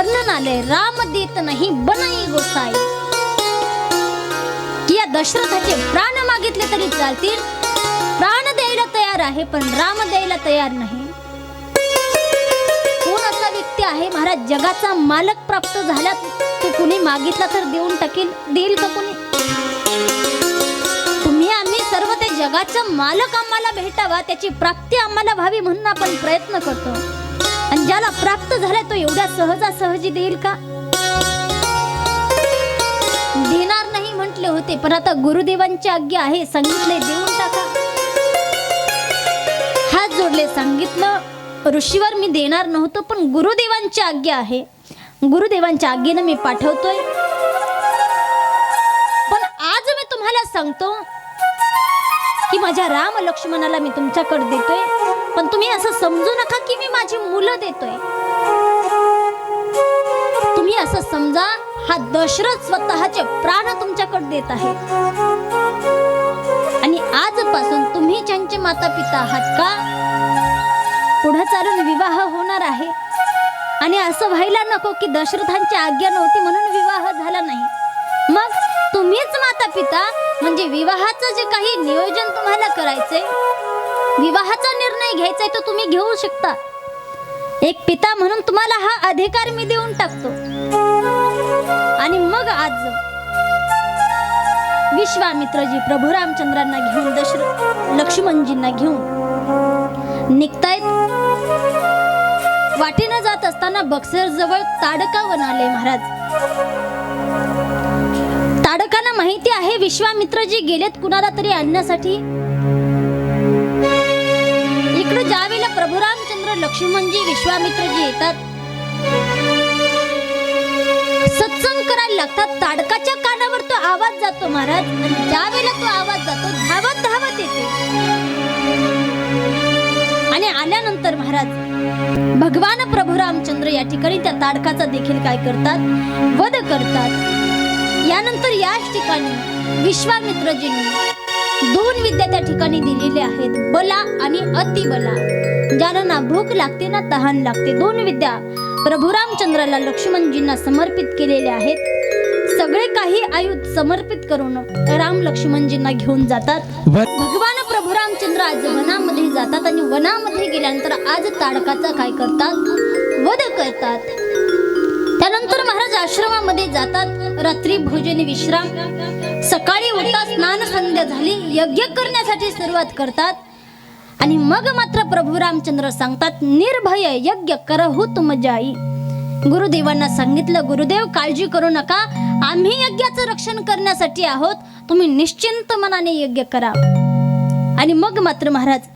वर्णन आले राम देत नाही बनाई गोसाई. या दशरथाचे प्राण मागितले तरी चालतील. प्राण द्यायला तयार आहे पण राम द्यायला तयार नाही. कोण असा व्यक्ती आहे? महाराज जगाचा मालक प्राप्त झाला तो कुणी मागितला तर देऊन टाकेल देईल का कुणी? तुम्ही आम्ही सर्व त्या जगाचा मालक आम्हाला भेटावा त्याची प्राप्ती आम्हाला व्हावी म्हणून आपण प्रयत्न करतो. आणि ज्याला प्राप्त झालाय तो एवढ्या सहजासहजी देईल का? देणार नाही म्हटले होते पण आता गुरुदेवांची आज्ञा आहे सांगितले देऊन टाका. हात जोडले सांगितलं ऋषीवर मी देणार नव्हतो पण गुरुदेवांची आज्ञा आहे. गुरुदेवांच्या आज्ञेनं मी पाठवतोय. पण आज मी तुम्हाला सांगतो की माझ्या राम लक्ष्मणाला मी तुमच्याकडे देतोय. पण तुम्ही असं समजू नका की मी माझी मुलं देतोय. तुम्ही असं समजा हा दशरथ स्वतःचे प्राण तुमच्याकडे देत आहे. आणि आजपासून तुम्ही ज्यांचे माता पिता आहात का पुढे चालून विवाह होणार आहे. आणि असं व्हायला नको की दशरथांची आज्ञा नव्हती म्हणून विवाह झाला नाही. मग तुम्हीच माता पिता म्हणजे विवाहाचं जे काही नियोजन तुम्हाला करायचंय विवाहाचा निर्णय घ्यायचाय तो तुम्ही घेऊ शकता. एक पिता म्हणून तुम्हाला हा अधिकार मी देऊन टाकतो. आणि मग आज विश्वामित्रजी प्रभू रामचंद्रांना घेऊन दशरथ लक्ष्मणजींना घेऊन निघतायत. वाटेनं जात असताना बक्सर जवळ ताडका वन आले महाराज. ताडकांना माहिती आहे विश्वामित्रजी गेलेत कुणाला तरी आणण्यासाठी? इकडे ज्यावेळेला प्रभुरामचंद्र लक्ष्मणजी विश्वामित्रजी येतात सत्संग करायला लागतात ताडकाच्या कानावर तो आवाज जातो महाराज आणि ज्यावेळेला तो आवाज जातो धावत धावत येते. आणि आल्यानंतर महाराज भगवान प्रभुरामचंद्र या ठिकाणी त्या ताडकाचा देखील काय करतात? वध करतात. यानंतर याच ठिकाणी विश्वामित्रजींनी विद्या त्या ठिकाणी दिलेल्या आहेत. बला आणि अतिबला ज्याला ना भूक लागते ना तहान लागते. दोन विद्या प्रभू रामचंद्राला लक्ष्मणजींना समर्पित केलेल्या आहेत. सगळे काही आयुध समर्पित करून राम लक्ष्मणजींना घेऊन जातात. भगवान प्रभू रामचंद्र आज वनामध्ये जातात आणि वनामध्ये गेल्यानंतर आज ताडकाचा काय करतात? वध करतात. त्यानंतर महाराज आश्रमामध्ये जातात. रात्री भोजन विश्राम. सकाळी उठता स्नान संध्या झाली यज्ञ करण्यासाठी सुरुवात करतात. आणि मग मात्र प्रभू रामचंद्र सांगतात निर्भय यज्ञ करहू तुम जाई गुरुदेवांना सांगितलं गुरुदेव काळजी करू नका. आम्ही यज्ञाचं रक्षण करण्यासाठी आहोत. तुम्ही निश्चिंत मनाने यज्ञ करा. आणि मग मात्र महाराज